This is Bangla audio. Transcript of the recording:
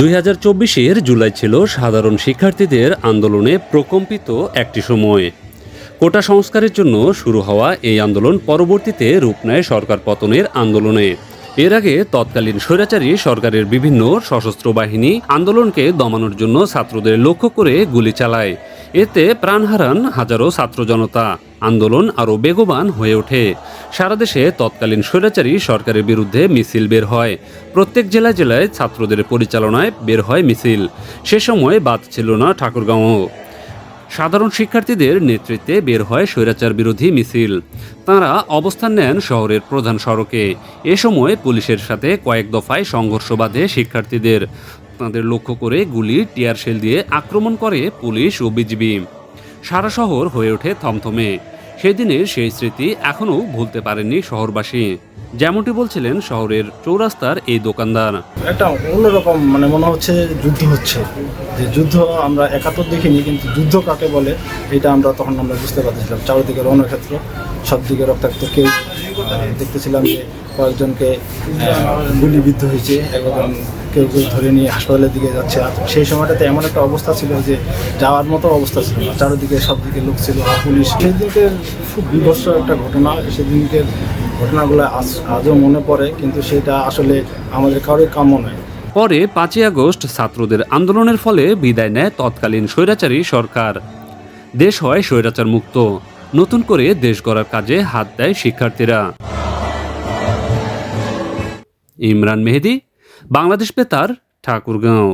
দুই হাজার চব্বিশের জুলাই ছিল সাধারণ শিক্ষার্থীদের আন্দোলনে প্রকম্পিত একটি সময়। কোটা সংস্কারের জন্য শুরু হওয়া এই আন্দোলন পরবর্তীতে রূপ নেয় সরকার পতনের আন্দোলনে। এর আগে তৎকালীন স্বৈরাচারী সরকারের বিভিন্ন সশস্ত্র বাহিনী আন্দোলনকে দমানোর জন্য ছাত্রদের লক্ষ্য করে গুলি চালায়। এতে প্রাণ হারান হাজারো ছাত্র জনতা। আন্দোলন আরও বেগবান হয়ে ওঠে। সারা দেশে তৎকালীন স্বৈরাচারী সরকারের বিরুদ্ধে মিছিল বের হয়। প্রত্যেক জেলায় জেলায় ছাত্রদের পরিচালনায় বের হয় মিছিল। সে সময় বাদ ছিল না ঠাকুরগাঁও। সাধারণ শিক্ষার্থীদের নেতৃত্বে বের হয় স্বৈরাচার বিরোধী মিছিল। তারা অবস্থান নেন শহরের প্রধান সড়কে। এ সময় পুলিশের সাথে কয়েক দফায় সংঘর্ষ বাঁধে শিক্ষার্থীদের। তাদের লক্ষ্য করে গুলি টিয়ার শেল দিয়ে আক্রমণ করে পুলিশ ও বিজিবি। সারা শহর হয়ে ওঠে থমথমে। সেদিনের সেই স্মৃতি এখনও ভুলতে পারেননি শহরবাসী। যেমনটি বলছিলেন শহরের চৌরাস্তার এই দোকানদার। একটা অন্যরকম মানে মনে হচ্ছে যুদ্ধ হচ্ছে। যে যুদ্ধ আমরা একাত্তর দেখিনি, কিন্তু যুদ্ধ কাকে বলে, এটা আমরা তখন আমরা বুঝতে পারতেছিলাম। চারিদিকে রণক্ষেত্র সব দিকে রক্তাক্ত কেউ দেখতেছিলাম যে কয়েকজনকে গুলিবিদ্ধ হয়েছে এবং কেউ কেউ ধরে নিয়ে হাসপাতালের দিকে যাচ্ছে আর সেই সময়টাতে এমন একটা অবস্থা ছিল যে যাওয়ার মতো অবস্থা ছিল না। চারিদিকে সব দিকে লোক ছিল পুলিশ। সেদিনকে খুব বিভৎস একটা ঘটনা। সেদিনকের ঘটনাগুলো আজ, আজও মনে পড়ে, কিন্তু সেটা আসলে আমাদের কারোর কাম্য নয়। পরে পাঁচই আগস্ট ছাত্রদের আন্দোলনের ফলে বিদায় নেয় তৎকালীন স্বৈরাচারী সরকার। দেশ হয় স্বৈরাচার মুক্ত। নতুন করে দেশ গড়ার কাজে হাত দেয় শিক্ষার্থীরা। ইমরান মেহেদি বাংলাদেশ বেতার ঠাকুরগাঁও।